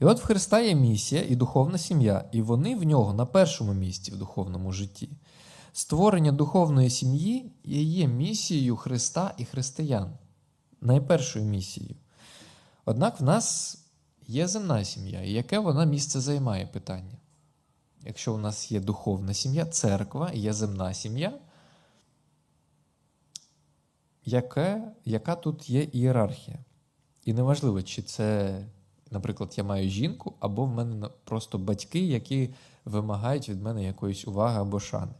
І от в Христа є місія і духовна сім'я, і вони в нього на першому місці в духовному житті. Створення духовної сім'ї є місією Христа і християн, найпершою місією. Однак в нас є земна сім'я, і яке вона місце займає питання? Якщо у нас є духовна сім'я, церква, є земна сім'я, яка тут є ієрархія? І неважливо, чи це, наприклад, я маю жінку, або в мене просто батьки, які вимагають від мене якоїсь уваги або шани.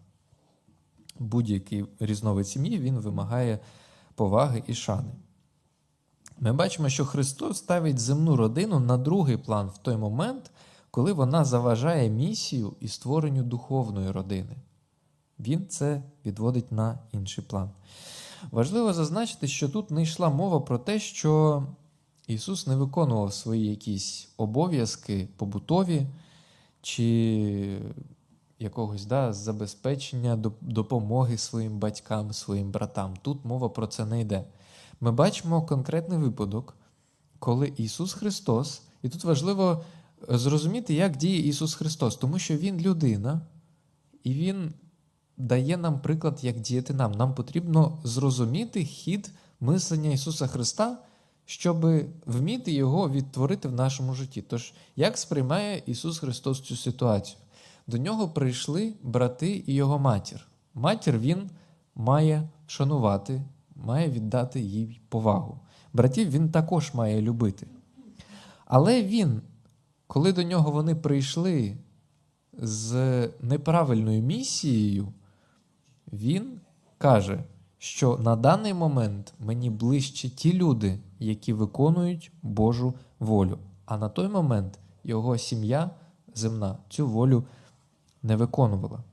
Будь-який різновид сім'ї він вимагає поваги і шани. Ми бачимо, що Христос ставить земну родину на другий план в той момент, коли вона заважає місію і створенню духовної родини. Він це відводить на інший план. Важливо зазначити, що тут не йшла мова про те, що Ісус не виконував свої якісь обов'язки побутові чи якогось да, забезпечення допомоги своїм батькам, своїм братам. Тут мова про це не йде. Ми бачимо конкретний випадок, коли Ісус Христос, і тут важливо е, зрозуміти, як діє Ісус Христос, тому що Він людина, і Він дає нам приклад, як діяти нам. Нам потрібно зрозуміти хід мислення Ісуса Христа, щоб вміти його відтворити в нашому житті. Тож, як сприймає Ісус Христос цю ситуацію? До нього прийшли брати і його матір. Матір він має шанувати, має віддати їй повагу. Братів він також має любити. Але він, коли до нього вони прийшли з неправильною місією, він каже, що на даний момент мені ближче ті люди, які виконують Божу волю. А на той момент його сім'я земна цю волю не виконувала.